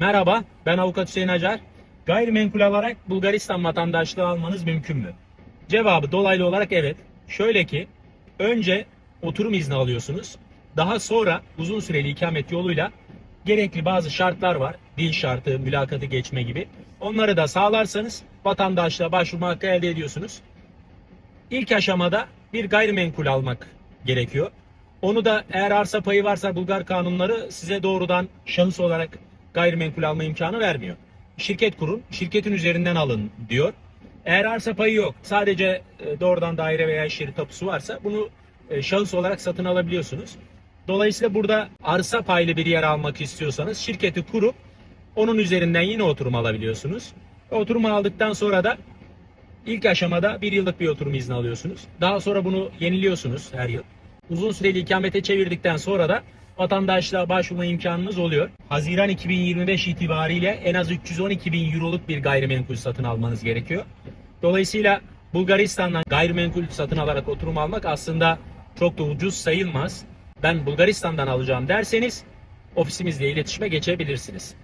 Merhaba, ben avukat Hüseyin Acar. Gayrimenkul alarak Bulgaristan vatandaşlığı almanız mümkün mü? Cevabı dolaylı olarak evet. Şöyle ki, önce oturum izni alıyorsunuz. Daha sonra uzun süreli ikamet yoluyla gerekli bazı şartlar var. Dil şartı, mülakatı geçme gibi. Onları da sağlarsanız vatandaşlığa başvurma hakkı elde ediyorsunuz. İlk aşamada bir gayrimenkul almak gerekiyor. Onu da eğer arsa payı varsa Bulgar kanunları size doğrudan şahıs olarak gayrimenkul alma imkanı vermiyor. Şirket kurun, şirketin üzerinden alın diyor. Eğer arsa payı yok, sadece e, doğrudan daire veya iş yeri tapusu varsa bunu e, şahıs olarak satın alabiliyorsunuz. Dolayısıyla burada arsa paylı bir yer almak istiyorsanız şirketi kurup onun üzerinden yine oturum alabiliyorsunuz. Oturum aldıktan sonra da İlk aşamada bir yıllık bir oturum izni alıyorsunuz. Daha sonra bunu yeniliyorsunuz her yıl. Uzun süreli ikamete çevirdikten sonra da vatandaşlığa başvurma imkanınız oluyor. Haziran 2025 itibariyle en az 312 bin euroluk bir gayrimenkul satın almanız gerekiyor. Dolayısıyla Bulgaristan'dan gayrimenkul satın alarak oturum almak aslında çok da ucuz sayılmaz. Ben Bulgaristan'dan alacağım derseniz ofisimizle iletişime geçebilirsiniz.